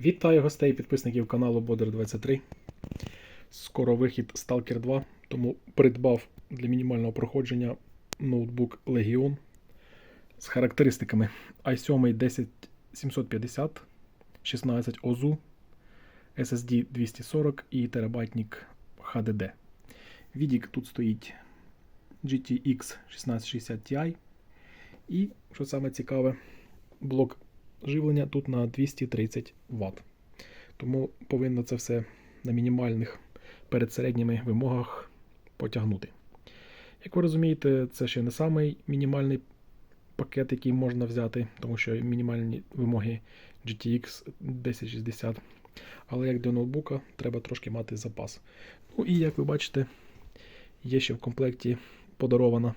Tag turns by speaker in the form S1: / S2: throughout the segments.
S1: Вітаю гостей і підписників каналу Бодер 23. Скоро вихід Stalker 2, тому придбав для мінімального проходження ноутбук Legion з характеристиками i7 10750, 16 ОЗУ, SSD 240 і терабайтник HDD. Відік тут стоїть GTX 1660 Ti. І, що саме цікаве, блок живлення тут на 230 Вт. Тому повинно це все на мінімальних перед середніми вимогах потягнути. Як ви розумієте, це ще не самий мінімальний пакет, який можна взяти, тому що мінімальні вимоги GTX 1060. Але як для ноутбука, треба трошки мати запас. Ну і як ви бачите, є ще в комплекті подарована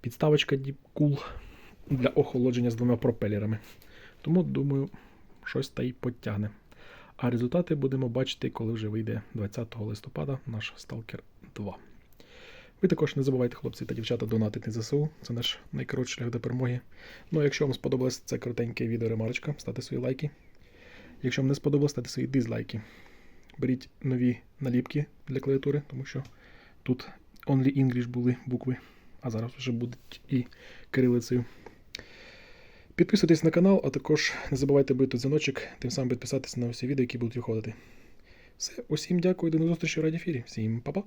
S1: підставочка Deepcool для охолодження з двома пропелерами. Тому, думаю, щось та й потягне. А результати будемо бачити, коли вже вийде 20 листопада наш Stalker 2. Ви також не забувайте, хлопці та дівчата, донатити ЗСУ. Це наш найкоротший шлях до перемоги. Ну а якщо вам сподобалось це коротеньке відео ремарочка, ставте свої лайки. Якщо вам не сподобалось, ставте свої дизлайки. Беріть нові наліпки для клавіатури, тому що тут Only English були букви, а зараз вже будуть і кирилицею. Підписуйтесь на канал, а також не забувайте бити дзвіночок, тим самим підписатися на усі відео, які будуть виходити. Все, усім дякую, до зустрічі в радіофірі. Всім па-па!